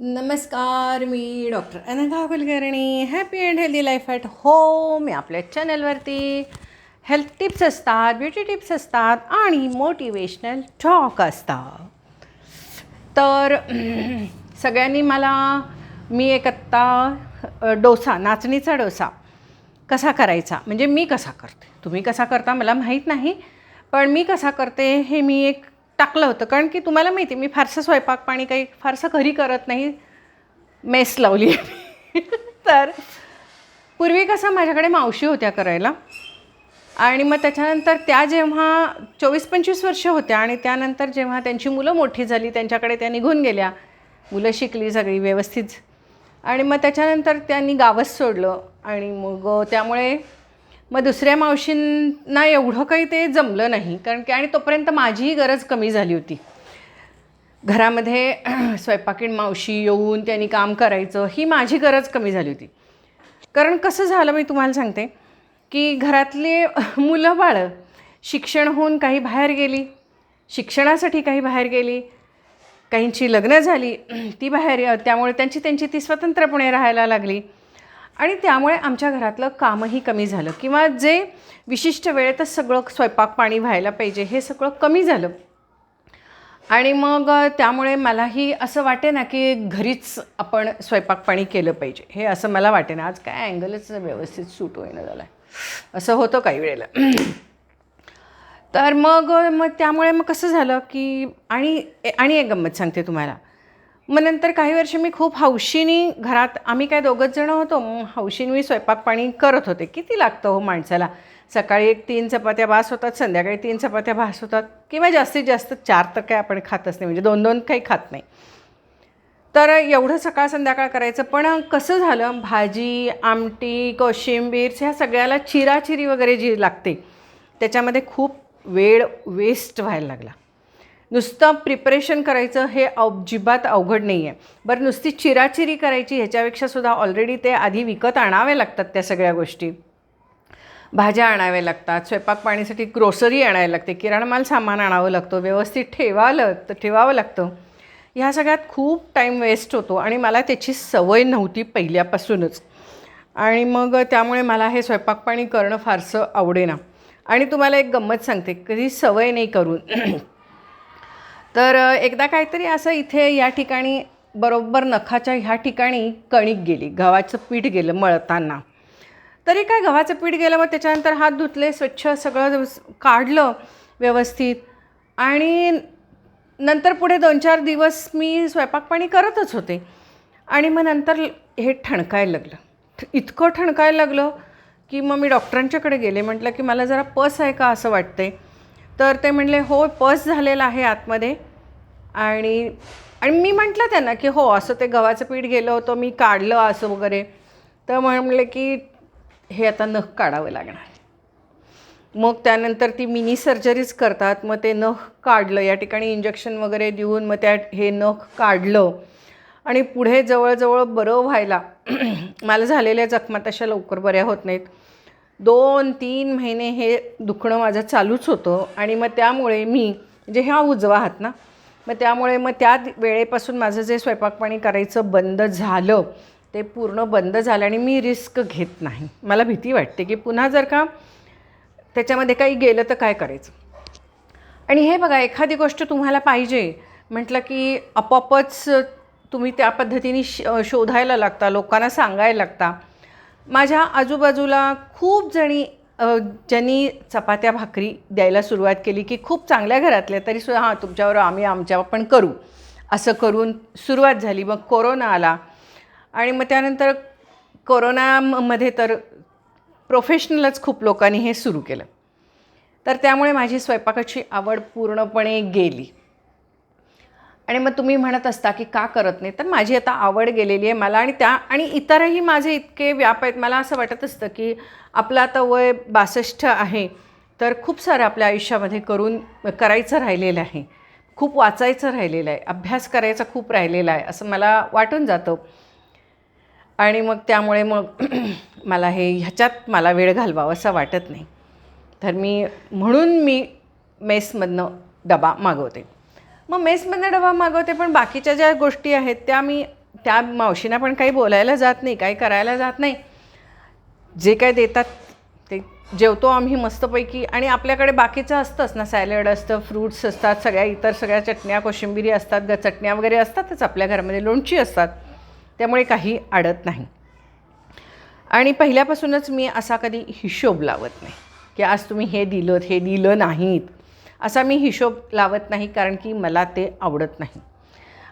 नमस्कार मी doctor Anagha Kulkarni. Happy and healthy life at home या आपल्या चॅनलवरती हेल्थ टिप्स असतात ब्युटी टिप्स असतात आणि मोटिवेशनल टॉक असतात. तर सगळ्यांनी मला मी एक आत्ता डोसा नाचणीचा डोसा कसा करायचा? म्हणजे मी कसा करते? तुम्ही कसा करता मला माहीत नाही पण मी कसा करते हे मी एक टाकलं होतं. कारण की तुम्हाला माहिती आहे, मी फारसं स्वयंपाक पाणी काही फारसं घरी करत नाही मेस लावली तर पूर्वी कसं माझ्याकडे मावशी होत्या करायला. आणि मग त्याच्यानंतर त्या जेव्हा चोवीस पंचवीस वर्ष होत्या आणि त्यानंतर जेव्हा त्यांची मुलं मोठी झाली त्यांच्याकडे त्या निघून गेल्या. मुलं शिकली सगळी व्यवस्थित. आणि मग त्याच्यानंतर त्यांनी गावच सोडलं. आणि मग त्यामुळे मग दुसऱ्या मावशींना एवढं काही ते जमलं नाही. कारण की आणि तोपर्यंत माझीही गरज कमी झाली होती. घरामध्ये स्वयंपाकीण मावशी येऊन त्यांनी काम करायचं ही माझी गरज कमी झाली होती. कारण कसं झालं मी तुम्हाला सांगते की घरातले मुलं बाळं शिक्षण होऊन काही बाहेर गेली शिक्षणासाठी काही बाहेर गेली काहींची लग्न झाली ती बाहेर त्यामुळे त्यांची त्यांची ती स्वतंत्रपणे राहायला लागली. आणि त्यामुळे आमच्या घरातलं कामही कमी झालं. किंवा जे विशिष्ट वेळेतच सगळं स्वयंपाक पाणी व्हायला पाहिजे हे सगळं कमी झालं. आणि मग त्यामुळे मलाही असं वाटे ना की घरीच आपण स्वयंपाक पाणी केलं पाहिजे. हे असं मला वाटे ना. आज काय अँगलच व्यवस्थित सूट होईना झालं आहे असं होतं काही वेळेला. तर मग मग त्यामुळे मग कसं झालं की आणि आणि एक गंमत सांगते तुम्हाला. मग नंतर काही वर्ष मी खूप हौशीनी घरात आम्ही काय दोघंच जणं होतो मग हौशीने मी स्वयंपाक पाणी करत होते. किती लागतं हो माणसाला? सकाळी एक तीन चपात्या भास होतात संध्याकाळी तीन चपात्या भास होतात किंवा जास्तीत जास्त चार तर काय आपण खातच नाही म्हणजे दोन दोन काही खात नाही. तर एवढं सकाळ संध्याकाळ करायचं पण कसं झालं भाजी आमटी कोशिंबीर ह्या सगळ्याला चिराचिरी वगैरे जी लागते त्याच्यामध्ये खूप वेळ वेस्ट व्हायला लागला. नुसतं प्रिपरेशन करायचं हे अजिबात अवघड नाही आहे बरं नुसती चिराचिरी करायची ह्याच्यापेक्षा सुद्धा ऑलरेडी ते आधी विकत आणावे लागतात त्या सगळ्या गोष्टी. भाज्या आणाव्या लागतात स्वयंपाक पाणीसाठी ग्रोसरी आणायला लागते किराणमाल सामान आणावं लागतं व्यवस्थित ठेवावं तर ठेवावं लागतं. ह्या सगळ्यात खूप टाईम वेस्ट होतो आणि मला त्याची सवय नव्हती पहिल्यापासूनच. आणि मग त्यामुळे मला हे स्वयंपाक पाणी करणं फारसं आवडेना. आणि तुम्हाला एक गंमत सांगते कधी सवय नाही करून तर एकदा काहीतरी असं इथे या ठिकाणी बरोबर नखाच्या ह्या ठिकाणी कणिक गेली गव्हाचं पीठ गेलं मळताना. तरी काय गव्हाचं पीठ गेलं मग त्याच्यानंतर हात धुतले स्वच्छ सगळं काढलं व्यवस्थित. आणि नंतर पुढे दोन चार दिवस मी स्वयंपाक पाणी करतच होते. आणि मग नंतर हे ठणकायला लागलं. इतकं ठणकायला लागलं की मग मी डॉक्टरांच्याकडे गेले म्हटलं की मला जरा पस आहे का असं वाटते तर ते म्हणले हो पस झालेला आहे आतमध्ये. आणि आणि मी म्हटलं त्यांना की हो असं ते गव्हाचं पीठ गेलं होतं मी काढलं असं वगैरे. तर म्हणले की हे आता नख काढावं लागणार. मग त्यानंतर ती मिनी सर्जरीज करतात मग ते नख काढलं या ठिकाणी इंजेक्शन वगैरे देऊन मग त्या हे नख काढलं. आणि पुढे जवळजवळ बरं व्हायला मला झालेल्या जखमा तशा लवकर बऱ्या होत नाहीत. दोन तीन महिने हे दुखणं माझं चालूच होतं. आणि मग त्यामुळे मी म्हणजे हा उजवा हात ना मग त्यामुळे मग त्या वेळेपासून माझं जे स्वयंपाक पाणी करायचं बंद झालं ते पूर्ण बंद झालं आणि मी रिस्क घेत नाही. मला भीती वाटते की पुन्हा जर का त्याच्यामध्ये काही गेलं तर काय करायचं? आणि हे बघा एखादी गोष्ट तुम्हाला पाहिजे. म्हटलं की आपोआपच तुम्ही त्या पद्धतीने श शोधायला लागता लोकांना सांगायला लागता. माझ्या आजूबाजूला खूप जणी ज्यांनी चपात्या भाकरी द्यायला सुरुवात केली की खूप चांगल्या घरातल्या तरीसुद्धा हां तुमच्यावर आम्ही आमच्या पण करू. असं करून सुरुवात झाली. मग कोरोना आला. आणि मग त्यानंतर कोरोनामध्ये तर प्रोफेशनलच खूप लोकांनी हे सुरू केलं. तर त्यामुळे माझी स्वयंपाकाची आवड पूर्णपणे गेली. आणि मग तुम्ही म्हणत असता की का करत नाही? तर माझी आता आवड गेलेली आहे मला आणि त्या आणि इतरही माझे इतके व्याप आहेत. मला असं वाटत असतं की आपलं आता वय बासष्ट आहे तर खूप सारं आपल्या आयुष्यामध्ये करून करायचं राहिलेलं आहे. खूप वाचायचं राहिलेलं आहे. अभ्यास करायचा खूप राहिलेला आहे असं मला वाटून जातं. आणि मग त्यामुळे मग मला हे ह्याच्यात मला वेळ घालवावा असं वाटत नाही. तर मी म्हणून मी मेसमधनं डबा मागवते. मग मेसमध्ये डबा मागवते पण बाकीच्या ज्या गोष्टी आहेत त्या मी त्या मावशींना पण काही बोलायला जात नाही काही करायला जात नाही. जे काय देतात ते जेवतो आम्ही मस्तपैकी. आणि आपल्याकडे बाकीचं असतंच ना सॅलड असतं फ्रूट्स असतात सगळ्या इतर सगळ्या चटण्या कोशिंबिरी असतात ग चटण्या वगैरे असतातच आपल्या घरामध्ये लोणची असतात. त्यामुळे काही अडत नाही. आणि पहिल्यापासूनच मी असा कधी हिशोब लावत नाही की आज तुम्ही हे दिलं हे दिलं नाहीत. असा मी हिशोब लावत नाही कारण की मला ते आवडत नाही.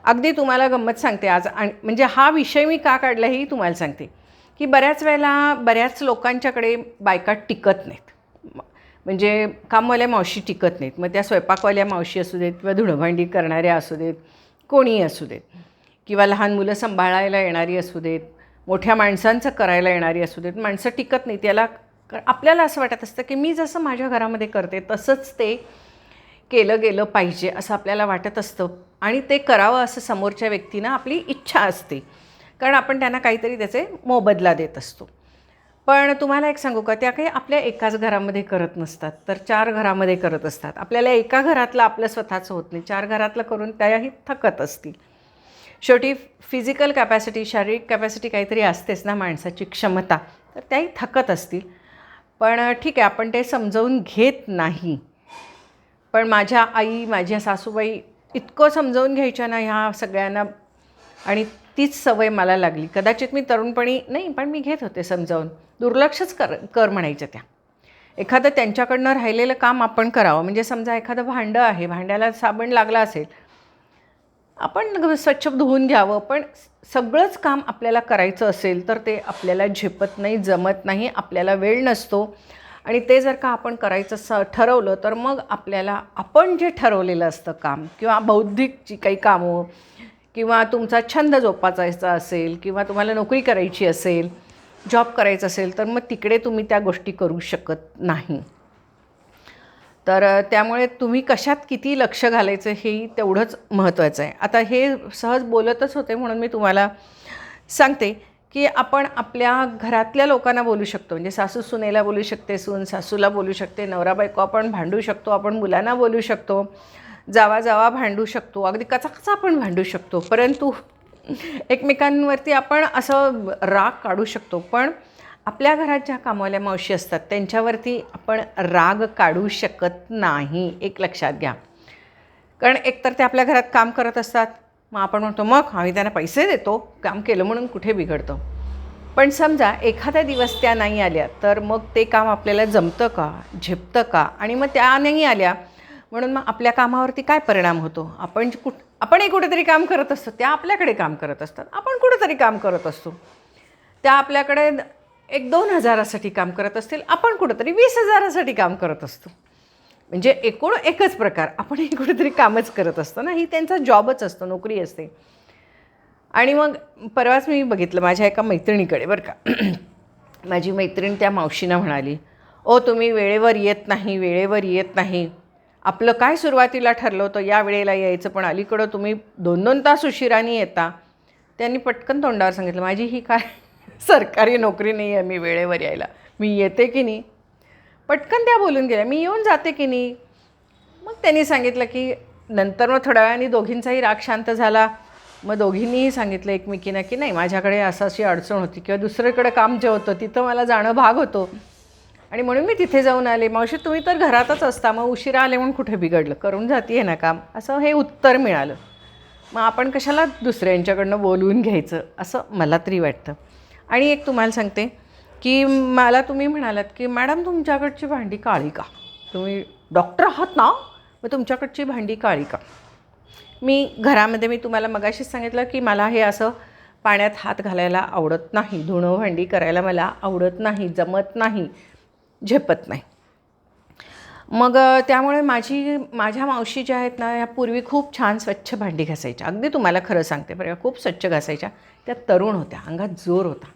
अगदी तुम्हाला गंमत सांगते आज आणि म्हणजे हा विषय मी का काढला हेही तुम्हाला सांगते. की बऱ्याच वेळेला बऱ्याच लोकांच्याकडे बायका टिकत नाहीत. म्हणजे कामवाल्या मावशी टिकत नाहीत. मग त्या स्वयंपाकवाल्या मावशी असू देत किंवा धुणभांडी करणाऱ्या असू देत कोणीही असू देत किंवा लहान मुलं सांभाळायला येणारी असू देत मोठ्या माणसांचं करायला येणारी असू देत माणसं टिकत नाही त्याला आपल्याला असं वाटत असतं की मी जसं माझ्या घरामध्ये करते तसंच ते केलं गेलं पाहिजे असं आपल्याला वाटत असतं. आणि ते करावं असं समोरच्या व्यक्तीनं आपली इच्छा असते. कारण आपण त्यांना काहीतरी त्याचे मोबदला देत असतो. पण तुम्हाला एक सांगू का त्या काही आपल्या एकाच घरामध्ये करत नसतात. तर चार घरामध्ये करत असतात. आपल्याला एका घरातलं आपलं स्वतःचं होत नाही. चार घरातलं करून त्याही थकत असतील. शेवटी फिजिकल कॅपॅसिटी शारीरिक कॅपॅसिटी काहीतरी असतेच ना माणसाची क्षमता. तर त्याही थकत असतील. पण ठीक आहे आपण ते समजावून घेत नाही. पण माझ्या आई माझ्या सासूबाई इतकं समजावून घ्यायच्या ना ह्या सगळ्यांना. आणि तीच सवय मला लागली. कदाचित मी तरुणपणी नाही पण मी घेत होते समजावून. दुर्लक्षच कर कर म्हणायच्या त्या. एखादं त्यांच्याकडनं राहिलेलं काम आपण करावं. म्हणजे समजा एखादं भांडं आहे भांड्याला साबण लागला असेल. आपण स्वच्छ धुवून घ्यावं पण सगळंच काम आपल्याला करायचं असेल तर ते आपल्याला झेपत नाही जमत नाही आपल्याला वेळ नसतो. आणि ते जर का आपण करायचं स ठरवलं तर मग आपल्याला आपण जे ठरवलेलं असतं काम किंवा बौद्धिक जी काही कामं किंवा तुमचा छंद जोपासायचा असेल किंवा तुम्हाला नोकरी करायची असेल जॉब करायचं असेल तर मग तिकडे तुम्ही त्या गोष्टी करू शकत नाही. तर त्यामुळे तुम्ही कशात किती लक्ष घालायचं हेही तेवढंच महत्त्वाचं आहे. आता हे सहज बोलतच होते म्हणून मी तुम्हाला सांगते. की आपण आपल्या घरातल्या लोकांना बोलू शकतो. म्हणजे सासू सुनेला बोलू शकते सून सासूला बोलू शकते नवरा बायको आपण भांडू शकतो आपण मुलांना बोलू शकतो जावा जावा भांडू शकतो अगदी कचा कचा आपण भांडू शकतो. परंतु एकमेकांवरती आपण असं राग काढू शकतो. पण आपल्या घरात ज्या कामवाल्या मावशी असतात त्यांच्यावरती आपण राग काढू शकत नाही. एक लक्षात घ्या. कारण एकतर ते आपल्या घरात काम करत असतात मग आपण म्हणतो मग आम्ही त्यांना पैसे देतो काम केलं म्हणून कुठे बिघडतं? पण समजा एखादा दिवस त्या नाही आल्या तर मग ते काम आपल्याला जमतं का झेपतं का? आणि मग त्या नाही आल्या म्हणून मग आपल्या कामावरती काय परिणाम होतो? आपण कुठ आपणही कुठेतरी काम करत असतो त्या आपल्याकडे काम करत असतात. आपण कुठेतरी काम करत असतो. त्या आपल्याकडे एक दोन हजारासाठी काम करत असतील आपण कुठंतरी वीस हजारासाठी काम करत असतो. म्हणजे एकूण एकच प्रकार. आपण हे कुठेतरी कामच करत असतो ना? ही त्यांचा जॉबच असतो नोकरी असते. आणि मग परवाच मी बघितलं माझ्या एका मैत्रिणीकडे बरं का. माझी मैत्रीण त्या मावशीनं म्हणाली ओ तुम्ही वेळेवर येत नाही वेळेवर येत नाही. आपलं काय सुरुवातीला ठरलं होतं या वेळेला यायचं पण अलीकडं तुम्ही दोन दोन तास उशिराने येता. त्यांनी पटकन तोंडावर सांगितलं माझी ही काय सरकारी नोकरी नाही आहे मी वेळेवर यायला. मी येते की नाही? पटकन त्या बोलून गेल्या. मी येऊन जाते की नाही? मग त्यांनी सांगितलं की नंतर मग थोड्या वेळाने दोघींचाही राग शांत झाला. मग दोघींनीही सांगितलं एकमेकींना की नाही माझ्याकडे असं अशी अडचण होती किंवा दुसरीकडे काम जे होतं तिथं मला जाणं भाग होतो. आणि म्हणून मी तिथे जाऊन आले. मावशी तुम्ही तर घरातच असता मग उशिरा आले म्हणून कुठे बिघडलं? करून जाते ना काम. असं हे उत्तर मिळालं. मग आपण कशाला दुसऱ्यांच्याकडनं बोलवून घ्यायचं? असं मला तरी वाटतं. आणि एक तुम्हाला सांगते. की मला तुम्ही म्हणालात की मॅडम तुमच्याकडची भांडी काळी का? तुम्ही डॉक्टर आहात ना मग तुमच्याकडची भांडी काळी का? मी घरामध्ये मी तुम्हाला मगाशीच सांगितलं की मला हे असं पाण्यात हात घालायला आवडत नाही. धुणं भांडी करायला मला आवडत नाही जमत नाही झेपत नाही. मग त्यामुळे माझी माझ्या मावशी ज्या आहेत ना ह्या पूर्वी खूप छान स्वच्छ भांडी घासायच्या. अगदी तुम्हाला खरं सांगते बरं खूप स्वच्छ घासायच्या. त्या तरुण होत्या अंगात जोर होता.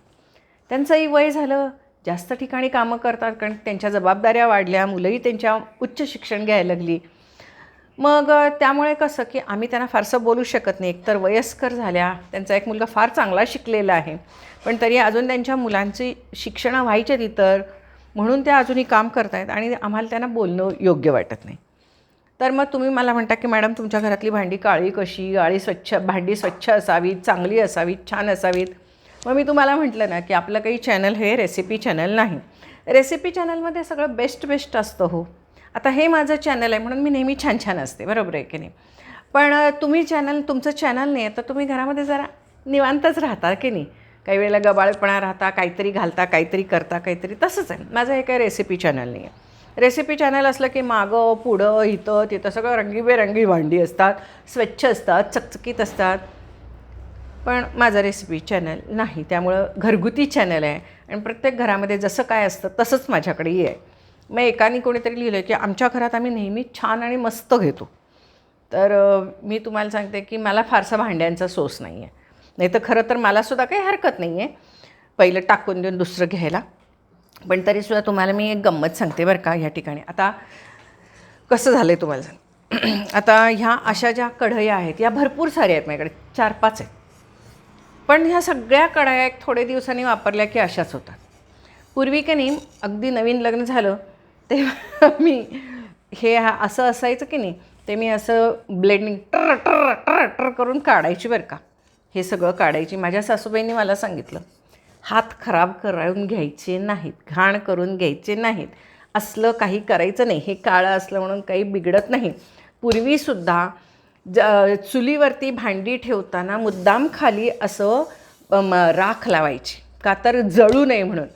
त्यांचंही वय झालं. जास्त ठिकाणी कामं करतात कारण त्यांच्या जबाबदाऱ्या वाढल्या मुलंही त्यांच्या उच्च शिक्षण घ्यायला लागली. मग त्यामुळे कसं की आम्ही त्यांना फारसं बोलू शकत नाही. एकतर वयस्कर झाल्या त्यांचा एक मुलगा फार चांगला शिकलेला आहे. पण तरी अजून त्यांच्या मुलांची शिक्षणं व्हायच्या ती तर म्हणून त्या अजूनही काम करत आहेत आणि आम्हाला त्यांना बोलणं योग्य वाटत नाही. तर मग तुम्ही मला म्हणता की मॅडम तुमच्या घरातली भांडी काळी कशी? गाळी स्वच्छ भांडी स्वच्छ असावीत चांगली असावीत छान असावीत. मग मी तुम्हाला म्हटलं ना की आपलं काही चॅनल हे रेसिपी चॅनल नाही. रेसिपी चॅनलमध्ये सगळं बेस्ट बेस्ट असतं हो. आता हे माझं चॅनल आहे म्हणून मी नेहमी छान छान असते बरोबर आहे की नाही? पण तुम्ही चॅनल तुमचं चॅनल नाही आहे तर तुम्ही घरामध्ये जरा निवांतच राहता की नाही? काही वेळेला गबाळपणा राहता काहीतरी घालता काहीतरी करता काहीतरी तसंच आहे. माझं हे काही रेसिपी चॅनल नाही आहे. रेसिपी चॅनल असलं की मागं पुढं इथं तिथं सगळं रंगीबेरंगी भांडी असतात स्वच्छ असतात चकचकीत असतात. पण माझं रेसिपी चॅनल नाही. त्यामुळं घरगुती चॅनल आहे. आणि प्रत्येक घरामध्ये जसं काय असतं तसंच माझ्याकडेही आहे. मग एकाने कोणीतरी लिहिलं की आमच्या घरात आम्ही नेहमी छान आणि मस्त घेतो. तर मी तुम्हाला सांगते की मला फारसा भांड्यांचा सोस नाही आहे नाही तर खरं तर मलासुद्धा काही हरकत नाही आहे पहिलं टाकून देऊन दुसरं घ्यायला. पण तरीसुद्धा तुम्हाला मी एक गंमत सांगते बरं का ह्या ठिकाणी. आता कसं झालं आहे तुम्हाला सांग आता ह्या अशा ज्या कढया आहेत या भरपूर साऱ्या आहेत माझ्याकडे. चार पाच आहेत. पण ह्या सगळ्या कढाया एक थोडे दिवसांनी वापरल्या की अशाच होतात. पूर्वी की नाही अगदी नवीन लग्न झालं तेव्हा मी हे हा असं असायचं की नाही ते मी असं ब्लेंडिंग टर टर टर टर करून काढायची बरं का. हे सगळं काढायची. माझ्या सासूबाईंनी मला सांगितलं हात खराब करून घ्यायचे नाहीत घाण करून घ्यायचे नाहीत. असलं काही करायचं नाही. हे काळं असलं म्हणून काही बिघडत नाही. पूर्वीसुद्धा ज चुलीवरती भांडी ठेवताना मुद्दाम खाली असं म राख लावायची. का तर जळू नये म्हणून.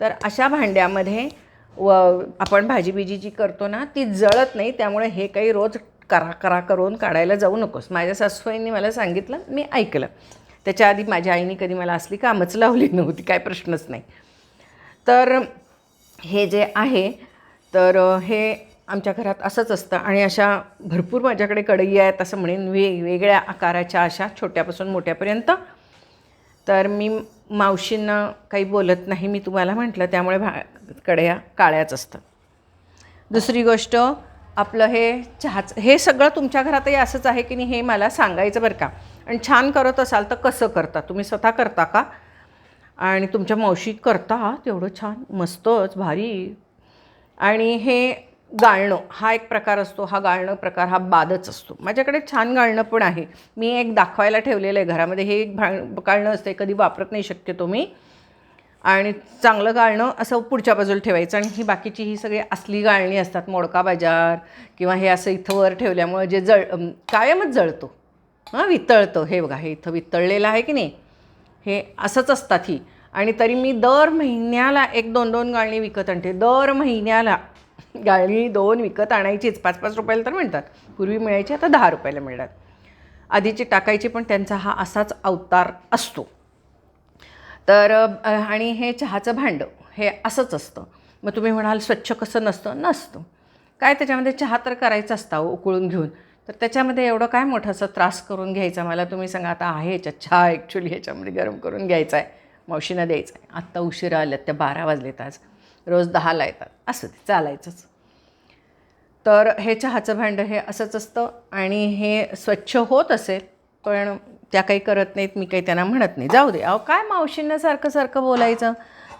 तर अशा भांड्यामध्ये व आपण भाजी बिजी जी करतो ना ती जळत नाही. त्यामुळे हे काही रोज करा करा करून काढायला जाऊ नकोस. माझ्या सासूबाईंनी मला सांगितलं मी ऐकलं. त्याच्या आधी माझ्या आईने कधी मला असली कामच लावली नव्हती काय प्रश्नच नाही. तर हे जे आहे तर हे आमच्या घरात असंच असतं आणि अशा भरपूर माझ्याकडे कढई आहेत असं म्हणेन वेगवेगळ्या आकाराच्या अशा छोट्यापासून मोठ्यापर्यंत. तर मी मावशींना काही बोलत नाही मी तुम्हाला म्हटलं त्यामुळे भा कढया काळ्याच असतात. दुसरी गोष्ट आपलं हे चहाचं हे सगळं तुमच्या घरातही असंच आहे की नाही हे मला सांगायचं बरं का? आणि छान करत असाल तर कसं करता? तुम्ही स्वतः करता का? आणि तुमच्या मावशी करता तेवढं छान मस्तच भारी. आणि हे गाळणं हा एक प्रकार असतो हा गाळणं प्रकार हा बादच असतो. माझ्याकडे छान गाळणं पण आहे. मी एक दाखवायला ठेवलेलं आहे घरामध्ये हे एक भा गाळणं असते कधी वापरत नाही शक्यतो मी. आणि चांगलं गाळणं असं पुढच्या बाजूला ठेवायचं आणि ही बाकीची ही सगळी असली गाळणी असतात मोडका बाजार किंवा हे असं इथं वर ठेवल्यामुळे जे जळ कायमच जळतो. हां वितळतं. हे बघा हे इथं वितळलेलं आहे की नाही? हे असंच असतात ही. आणि तरी मी दर महिन्याला एक दोन दोन गाळणी विकत आणते. दर महिन्याला गाळणी दोन विकत आणायचीच. पाच पाच रुपयाला तर मिळतात. पूर्वी मिळायची आता दहा रुपयाला मिळतात. आधीची टाकायची पण त्यांचा हा असाच अवतार असतो. तर आणि हे चहाचं भांडं हे असंच असतं. मग तुम्ही म्हणाल स्वच्छ कसं नसतं? नसतं. काय त्याच्यामध्ये चहा तर करायचा असता हो, उकळून घेऊन. तर त्याच्यामध्ये एवढं काय मोठं असं त्रास करून घ्यायचा मला? तुम्ही सांगा आता आहे ह्याच्यात चहा ॲक्च्युली ह्याच्यामध्ये गरम करून घ्यायचा आहे मावशीनं द्यायचा आहे आत्ता उशिरा आल्यात त्या बारा वाजलेत आज. रोज दहाला येतात. असं ते चालायचंच. तर हे चहाचं भांडं हे असंच असतं आणि हे स्वच्छ होत असेल पण त्या काही करत नाहीत मी काही त्यांना म्हणत नाही. जाऊ दे अहो काय मावशींना सारखं सारखं बोलायचं?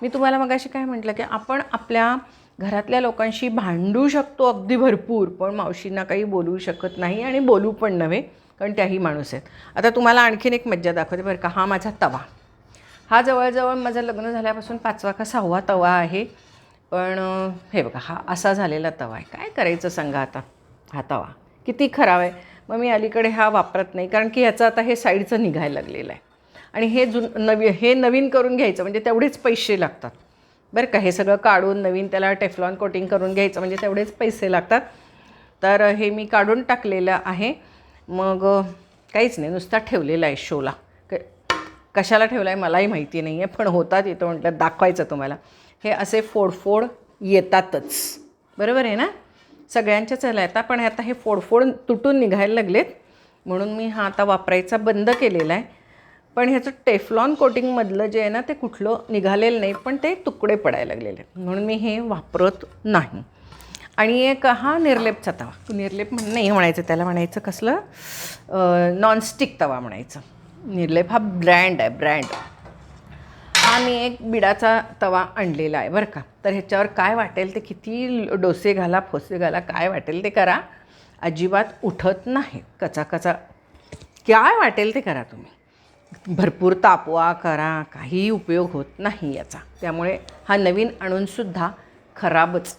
मी तुम्हाला मगाशी काय म्हटलं की आपण आपल्या घरातल्या लोकांशी भांडू शकतो अगदी भरपूर पण मावशींना काही बोलू शकत नाही आणि बोलू पण नव्हे कारण त्याही माणूस आहेत. आता तुम्हाला आणखीन एक मज्जा दाखवते बरं का हा माझा तवा. हा जवळजवळ माझं लग्न झाल्यापासून पाचवा का सहावा तवा आहे. पण हे बघा हा असा झालेला तवा आहे. काय करायचं सांगा आता? हा तवा. किती खराब आहे. मग मी अलीकडे हा वापरत नाही कारण की ह्याचं आता हे साईडचं निघायला लागलेलं आहे. आणि हे जुन नवी हे नवीन करून घ्यायचं म्हणजे तेवढेच पैसे लागतात. बरं का हे सगळं काढून नवीन त्याला टेफलॉन कोटिंग करून घ्यायचं म्हणजे तेवढेच पैसे लागतात. तर हे मी काढून टाकलेलं आहे. मग काहीच नाही नुसता ठेवलेला आहे शोला. क कशाला ठेवला आहे मलाही माहिती नाही आहे पण होतात येतो म्हटलं दाखवायचं तुम्हाला. हे असे फोडफोड येतातच. बरोबर आहे ना? सगळ्यांच्याच चला येतात. पण आता हे फोडफोड तुटून निघायला लागलेत. म्हणून मी हा आता वापरायचा बंद केलेला आहे. पण ह्याचं टेफलॉन कोटिंगमधलं जे आहे ना ते कुठलं निघालेलं नाही पण ते तुकडे पडायला लागलेले आहेत. म्हणून मी हे वापरत नाही. आणि एक हा निर्लेपचा तवा. निर्लेप म्हण नाही म्हणायचं त्याला म्हणायचं कसलं? नॉनस्टिक तवा म्हणायचं. निर्लेप हा ब्रँड आहे ब्रँड. हा मी एक बिडाचा तवा आणलेला आहे बरं का? तर ह्याच्यावर काय वाटेल ते किती डोसे घाला फोसे घाला काय वाटेल ते करा. अजिबात उठत नाहीत कचाकचा. काय वाटेल ते करा तुम्ही. भरपूर तापवा करा काही उपयोग होत नाही याचा. त्यामुळे हा नवीन आणूनसुद्धा खराबच.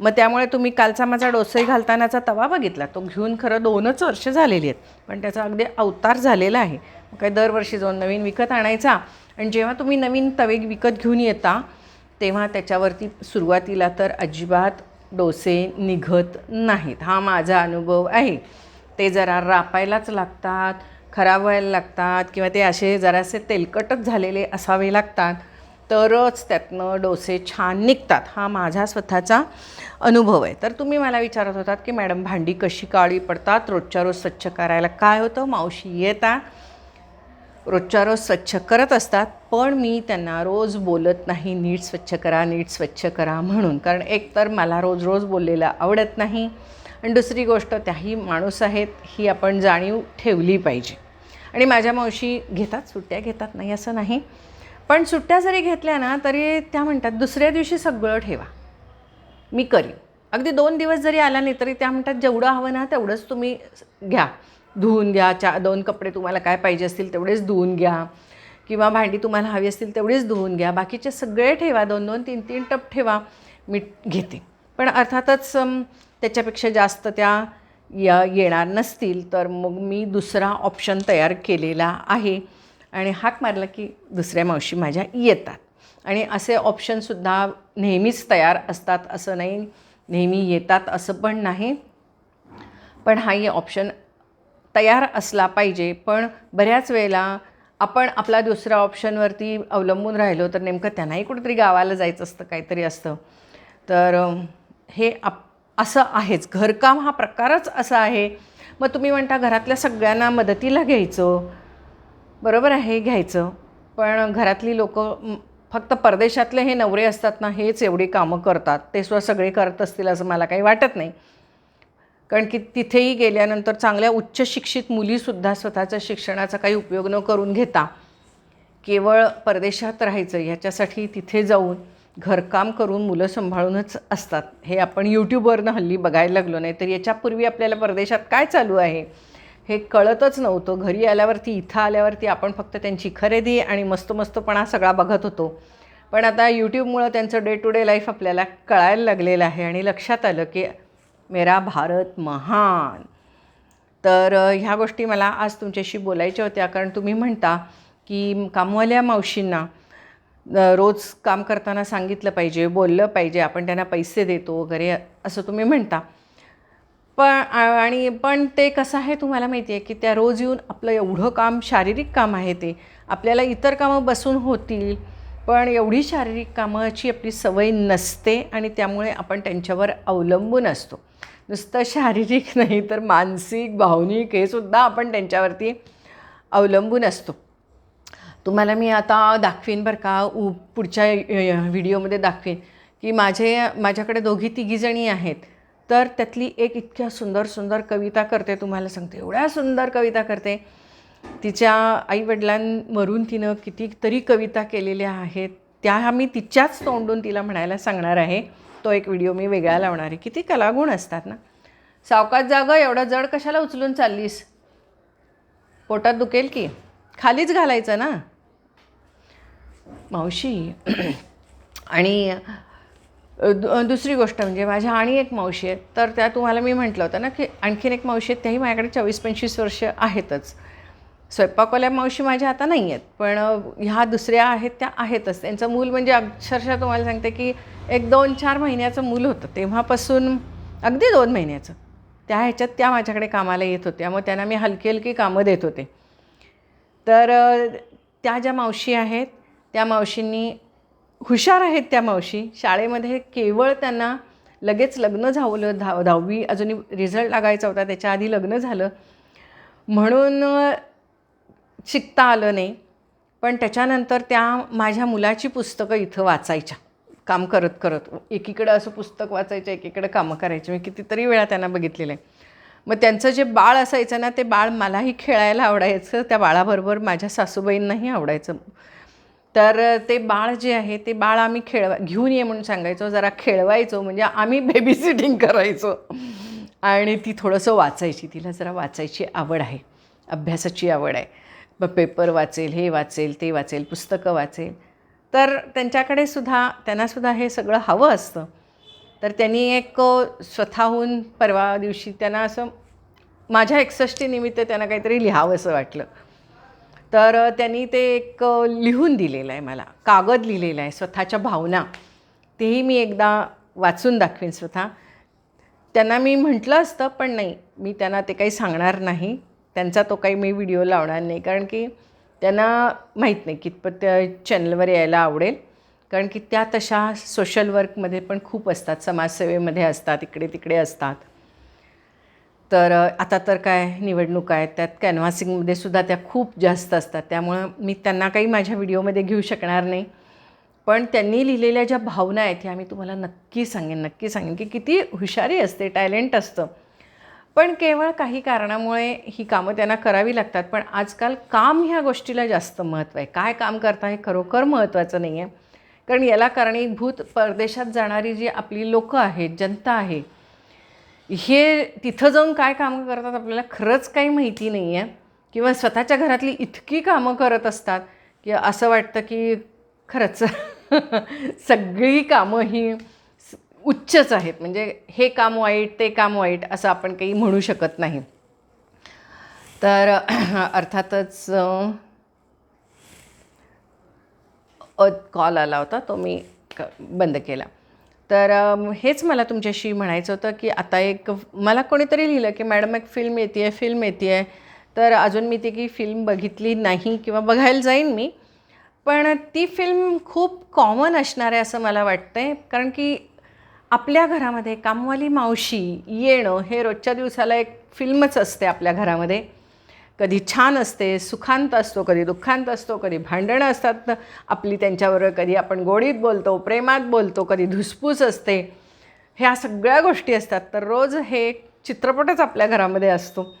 मग त्यामुळे तुम्ही कालचा माझा डोसही घालतानाचा तवा बघितला. तो घेऊन खरं दोनच वर्ष झालेली आहेत पण त्याचा अगदी अवतार झालेला आहे. मग काय दरवर्षी जाऊन नवीन विकत आणायचा? आणि जेव्हा तुम्ही नवीन तवे विकत घेऊन येता तेव्हा त्याच्यावरती सुरुवातीला तर अजिबात डोसे निघत नाहीत. हा माझा अनुभव आहे. ते जरा रापायलाच लागतात खराब व्हायला लागतात किंवा ते असे जरासे तेलकटच झालेले असावे लागतात तरच त्यातनं डोसे छान निघतात. हा माझा स्वतःचा अनुभव आहे. तर तुम्ही मला विचारत होतात की मॅडम भांडी कशी काळी पडतात? रोजच्या रोज स्वच्छ करायला काय होतं? मावशी येतात रोजच्या रोज स्वच्छ करत असतात पण मी त्यांना रोज बोलत नाही नीट स्वच्छ करा नीट स्वच्छ करा म्हणून. कारण एक तर मला रोज रोज बोललेलं आवडत नाही आणि दुसरी गोष्ट त्याही माणूस आहेत ही आपण जाणीव ठेवली पाहिजे. आणि माझ्या मावशी घेतात सुट्ट्या घेतात नाही असं नाही. पण सुट्ट्या जरी घेतल्या ना तरी त्या म्हणतात दुसऱ्या दिवशी सगळं ठेवा. मी करीन. अगदी दोन दिवस जरी आला नाही तरी त्या म्हणतात जेवढं हवं ना तेवढंच तुम्ही घ्या. धुवून घ्या चा दोन कपडे तुम्हाला काय पाहिजे असतील तेवढेच धुवून घ्या. किंवा भांडी तुम्हाला हवी असतील तेवढीच धुवून घ्या. बाकीचे सगळे ठेवा दोन दोन तीन तीन टप ठेवा. मी घेते. पण अर्थातच त्याच्यापेक्षा जास्त त्या या येणार नसतील तर मग मी दुसरा ऑप्शन तयार केलेला आहे. आणि हाक मारला की दुसऱ्या मावशी माझ्या येतात. आणि असे ऑप्शनसुद्धा नेहमीच तयार असतात असं नाही. नेहमी येतात असं पण नाही. पण हाही ऑप्शन तयार असला पाहिजे. पण बऱ्याच वेळेला आपण आपला दुसऱ्या ऑप्शनवरती अवलंबून राहिलो तर नेमकं त्यांनाही कुठेतरी गावाला जायचं असतं काहीतरी असतं. तर हे आप असं आहेच. घरकाम हा प्रकारच असा आहे. मग तुम्ही म्हणता घरातल्या सगळ्यांना मदतीला घ्यायचं. बरोबर आहे घ्यायचं. पण घरातली लोक फक्त परदेशातले हे नवरे असतात ना हेच एवढी कामं करतात. ते सुद्धा सगळे करत असतील असं मला काही वाटत नाही. कारण की तिथेही गेल्यानंतर चांगल्या उच्च शिक्षित मुलीसुद्धा स्वतःच्या शिक्षणाचा काही उपयोग न करून घेता केवळ परदेशात राहायचं ह्याच्यासाठी तिथे जाऊन घरकाम करून मुलं सांभाळूनच असतात. हे आपण यूट्यूबवरनं हल्ली बघायला लागलो. नाही तर याच्यापूर्वी आपल्याला परदेशात काय चालू आहे? हे कळतच नव्हतं. घरी आल्यावरती इथं आल्यावरती आपण फक्त त्यांची खरेदी आणि मस्त मस्तपणा सगळा बघत होतो. पण आता यूट्यूबमुळं त्यांचं डे टू डे लाईफ आपल्याला कळायला लागलेलं आहे आणि लक्षात आलं की मेरा भारत महान. तर ह्या गोष्टी मला आज तुमच्याशी बोलायच्या होत्या. कारण तुम्ही म्हणता की कामवाल्या मावशींना रोज काम करताना सांगितलं पाहिजे बोललं पाहिजे आपण त्यांना पैसे देतो वगैरे असं तुम्ही म्हणता. पण आणि पण ते कसं आहे तुम्हाला माहिती आहे की त्या रोज येऊन आपलं एवढं काम शारीरिक काम आहे ते. आपल्याला इतर कामं बसून होतील. पण एवढी शारीरिक कामाची आपली सवय नसते आणि त्यामुळे आपण त्यांच्यावर अवलंबून असतो. नुसतं शारीरिक नाही तर मानसिक भावनिक हे सुद्धा आपण त्यांच्यावरती अवलंबून असतो. तुम्हाला मी आता दाखवीन बरं का उ पुढच्या व्हिडिओमध्ये दाखवीन की माझे माझ्याकडे दोघी तिघीजणी आहेत. तर त्यातली एक इतक्या सुंदर सुंदर कविता करते तुम्हाला सांगते. एवढ्या सुंदर कविता करते. तिच्या आईवडिलांवरून तिनं कितीतरी कविता केलेल्या आहेत त्या मी तिच्याच तोंडून तिला म्हणायला सांगणार आहे. तो एक व्हिडिओ मी वेगळा लावणार आहे. किती कलागुण असतात ना. सावकाश जागं एवढं जड कशाला उचलून चाललीस? पोटात दुखेल की? खालीच घालायचं ना. मावशी आणि दुसरी गोष्ट म्हणजे माझ्या आणि एक मावशी आहेत तर त्या तुम्हाला मी म्हटलं होतं ना की आणखीन एक मावशी आहेत त्याही माझ्याकडे चोवीस पंचवीस वर्ष आहेतच. स्वयंपाकवाल्या मावशी माझ्या आता नाही आहेत पण ह्या दुसऱ्या आहेत त्या आहेतच. त्यांचं मूल म्हणजे अक्षरशः तुम्हाला सांगते की एक दोन चार महिन्याचं मूल होतं. तेव्हापासून अगदी दोन महिन्याचं. त्या ह्याच्यात त्या माझ्याकडे कामाला येत होत्या. मग त्यांना मी हलकी हलकी कामं देत होते. तर त्या ज्या मावशी आहेत त्या मावशींनी हुशार आहेत त्या मावशी. शाळेमध्ये केवळ त्यांना लगेच लग्न झावलं दहा दहावी अजूनही रिझल्ट लागायचा होता. त्याच्या आधी लग्न झालं. म्हणून शिकता आलं नाही. पण त्याच्यानंतर त्या माझ्या मुलाची पुस्तकं इथं वाचायच्या. काम करत करत. एकीकडं असं पुस्तक वाचायचं एकीकडं कामं करायची. मी कितीतरी वेळा त्यांना बघितलेलं आहे. मग त्यांचं जे बाळ असायचं ना ते बाळ मलाही खेळायला आवडायचं. त्या बाळाबरोबर माझ्या सासूबाईंनाही आवडायचं. तर ते बाळ जे आहे ते बाळ आम्ही खेळवा घेऊन ये म्हणून सांगायचो. जरा खेळवायचो म्हणजे आम्ही बेबी सिटिंग करायचो. आणि ती थोडंसं वाचायची. तिला जरा वाचायची आवड आहे. अभ्यासाची आवड आहे. मग पेपर वाचेल हे वाचेल ते वाचेल पुस्तकं वाचेल. तर त्यांच्याकडे सुद्धा त्यांनासुद्धा हे सगळं हवं असतं. तर त्यांनी एक स्वतःहून परवा दिवशी त्यांना असं माझ्या एकसष्टीनिमित्त त्यांना काहीतरी लिहावंसं वाटलं. तर त्यांनी ते एक लिहून दिलेलं आहे मला. कागद लिहिलेलं आहे स्वतःच्या भावना. तेही मी एकदा वाचून दाखवीन स्वतः. त्यांना मी म्हटलं असतं पण नाही मी त्यांना ते काही सांगणार नाही. त्यांचा तो काही मी व्हिडिओ लावणार नाही. कारण की त्यांना माहीत नाही कितपत त्या चॅनलवर यायला आवडेल. कारण की त्या तशा सोशल वर्कमध्ये पण खूप असतात. समाजसेवेमध्ये असतात. इकडे तिकडे असतात. तर आता तर काय निवडणूक आहेत. त्यात कॅनव्हासिंगमध्ये सुद्धा त्या खूप जास्त असतात. त्यामुळं मी त्यांना काही माझ्या व्हिडिओमध्ये घेऊ शकणार नाही. पण त्यांनी लिहिलेल्या ज्या भावना आहेत ह्या मी तुम्हाला नक्की सांगेन. नक्की सांगेन की किती हुशारी असते टॅलेंट असतं. पण केवळ काही कारणामुळे ही कामं त्यांना करावी लागतात. पण आजकाल काम ह्या गोष्टीला जास्त महत्त्व आहे. काय काम करता हे खरोखर महत्त्वाचं नाही आहे. कारण याला कारणीभूत परदेशात जाणारी जी आपली लोकं आहेत जनता आहे हे तिथं जाऊन काय कामं करतात आपल्याला खरंच काही माहिती नाही आहे. किंवा स्वतःच्या घरातली इतकी कामं करत असतात की असं वाटतं की खरंच सगळी कामं ही उच्चच आहेत. म्हणजे हे काम वाईट ते काम वाईट असं आपण काही म्हणू शकत नाही. तर अर्थातच कॉल आला होता तो मी क बंद केला. तर हेच मला तुमच्याशी म्हणायचं होतं की आता एक मला कोणीतरी लिहिलं की मॅडम एक फिल्म येते आहे फिल्म येते आहे तर अजून मी ती की फिल्म बघितली नाही किंवा बघायला जाईन मी. पण ती फिल्म खूप कॉमन असणार आहे असं मला वाटतं आहे कारण की आपल्या घरामध्ये कामवाली मावशी येणं हे रोजच्या दिवसाला एक फिल्मच असते आपल्या घरामध्ये. कधी छान असते सुखांत असतो कधी दुःखांत असतो कधी भांडणं असतात. आपली त्यांच्याबरोबर कधी आपण गोडीत बोलतो प्रेमात बोलतो कधी धुसफूस असते. ह्या सगळ्या गोष्टी असतात. तर रोज हे एक चित्रपटच आपल्या घरामध्ये असतो.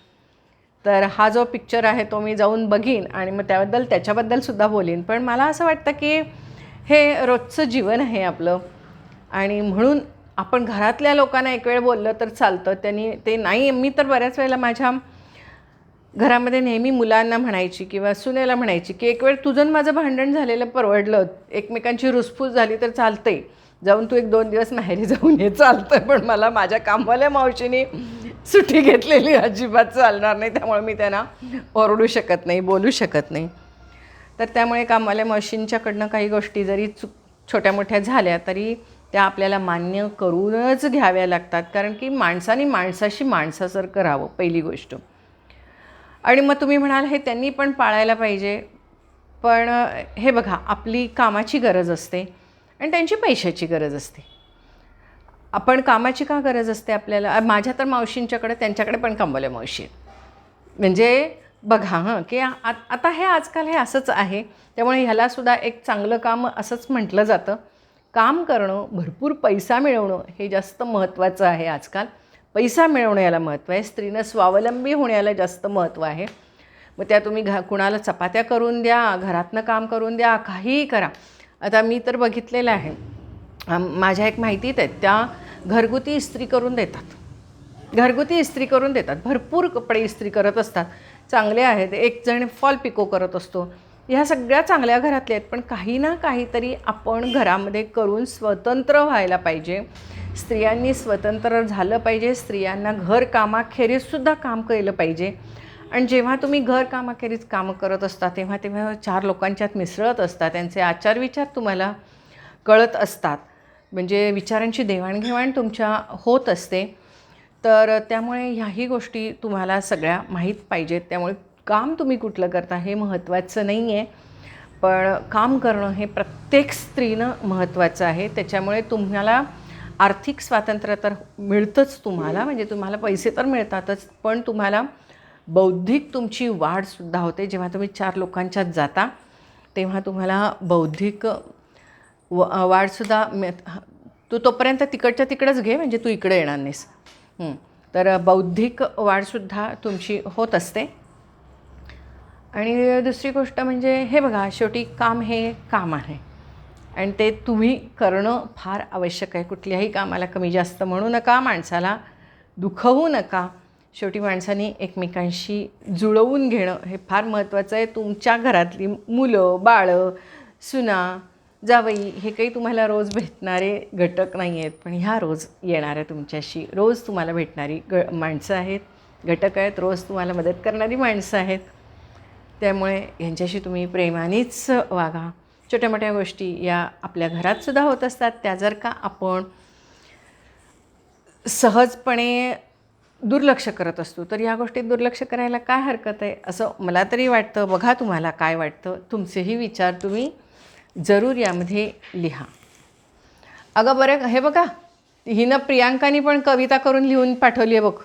तर हा जो पिक्चर आहे तो मी जाऊन बघीन आणि मग त्याबद्दल त्याच्याबद्दलसुद्धा बोलीन. पण मला असं वाटतं की हे रोजचं जीवन आहे आपलं. आणि म्हणून आपण घरातल्या लोकांना एक वेळ बोललं तर चालतं. त्यांनी ते नाही मी तर बऱ्याच वेळेला माझ्या घरामध्ये नेहमी मुलांना म्हणायची किंवा सुनेला म्हणायची की एक वेळ तुझं माझं भांडण झालेलं परवडलं. एकमेकांची रुसफूस झाली तर चालते जाऊन तू एक दोन दिवस माहेरी जाऊन हे चालतं पण मला माझ्या कामवाल्या मावशीने सुट्टी घेतलेली अजिबात चालणार नाही. त्यामुळे मी त्यांना ओरडू शकत नाही बोलू शकत नाही. तर त्यामुळे कामवाल्या मावशींच्याकडनं काही गोष्टी जरी चुक छोट्या मोठ्या झाल्या तरी त्या आपल्याला मान्य करूनच घ्याव्या लागतात. कारण की माणसाने माणसाशी माणसासारखं राहावं पहिली गोष्ट. आणि मग तुम्ही म्हणाल हे त्यांनी पण पाळायला पाहिजे. पण हे बघा आपली कामाची गरज असते आणि त्यांची पैशाची गरज असते. आपण कामाची का गरज असते आपल्याला? माझ्या तर मावशींच्याकडे त्यांच्याकडे पण कामवाल्या मावशी आहेत. म्हणजे बघा हां की आ आता हे आजकाल हे असंच आहे. त्यामुळे ह्यालासुद्धा एक चांगलं काम असंच म्हटलं जातं. काम करणं भरपूर पैसा मिळवणं हे जास्त महत्त्वाचं आहे आजकाल. पैसा मिळवणं याला महत्त्व आहे. स्त्रीनं स्वावलंबी होण्याला जास्त महत्त्व आहे. मग त्या तुम्ही घा कुणाला चपात्या करून द्या घरातनं काम करून द्या काहीही करा. आता मी तर बघितलेलं आहे. माझ्या एक माहितीत आहेत त्या घरगुती इस्त्री करून देतात. घरगुती इस्त्री करून देतात. भरपूर कपडे इस्त्री करत असतात. चांगले आहेत. एक जण फॉल पिको करत असतो. ह्या सगळ्या चांगल्या घरातल्या आहेत पण काही ना काहीतरी आपण घरामध्ये करून स्वतंत्र व्हायला पाहिजे. स्त्रियांनी स्वतंत्र झालं पाहिजे स्त्रियांना घर कामाखेरीजसुद्धा काम केलं पाहिजे. आणि जेव्हा तुम्ही घर कामाखेरीज कामं करत असता तेव्हा तेव्हा चार लोकांच्यात मिसळत असता त्यांचे आचारविचार तुम्हाला कळत असतात. म्हणजे विचारांची देवाणघेवाण तुमच्या होत असते. तर त्यामुळे ह्याही गोष्टी तुम्हाला सगळ्या माहीत पाहिजेत. त्यामुळे काम तुम्ही कुठलं करता हे महत्त्वाचं नाही आहे पण काम करणं हे प्रत्येक स्त्रीनं महत्त्वाचं आहे. त्याच्यामुळे तुम्हाला आर्थिक स्वातंत्र्य तर मिळतंच तुम्हाला म्हणजे तुम्हाला पैसे तर मिळतातच पण तुम्हाला बौद्धिक तुमची वाढसुद्धा होते. जेव्हा तुम्ही चार लोकांच्यात जाता तेव्हा तुम्हाला बौद्धिक व वाढसुद्धा तू तोपर्यंत तिकडच्या तिकडंच घे म्हणजे तू इकडे येणार नाहीस. तर बौद्धिक वाढसुद्धा तुमची होत असते. आणि दुसरी गोष्ट म्हणजे हे बघा शेवटी काम हे काम आहे. आणि ते तुम्ही करणं फार आवश्यक आहे. कुठल्याही कामाला कमी जास्त म्हणू नका माणसाला दुखवू नका. शेवटी माणसांनी एकमेकांशी जुळवून घेणं हे फार महत्त्वाचं आहे. तुमच्या घरातली मुलं बाळं सुना जावई हे काही तुम्हाला रोज भेटणारे घटक नाही आहेत. पण ह्या रोज येणाऱ्या तुमच्याशी रोज तुम्हाला भेटणारी ग माणसं आहेत. घटक आहेत. रोज तुम्हाला मदत करणारी माणसं आहेत. त्यामुळे ह्यांच्याशी तुम्ही प्रेमानेच वागा. छोट्या मोठ्या गोष्टी या आपल्या घरातसुद्धा होत असतात. त्या जर का आपण सहजपणे दुर्लक्ष करत असतो तर या गोष्टीत दुर्लक्ष करायला काय हरकत आहे? असं मला तरी वाटतं. बघा तुम्हाला काय वाटतं. तुमचेही विचार तुम्ही जरूर यामध्ये लिहा. अगं बरं हे बघा. हिनं प्रियांकानी पण कविता करून लिहून पाठवली आहे बघ.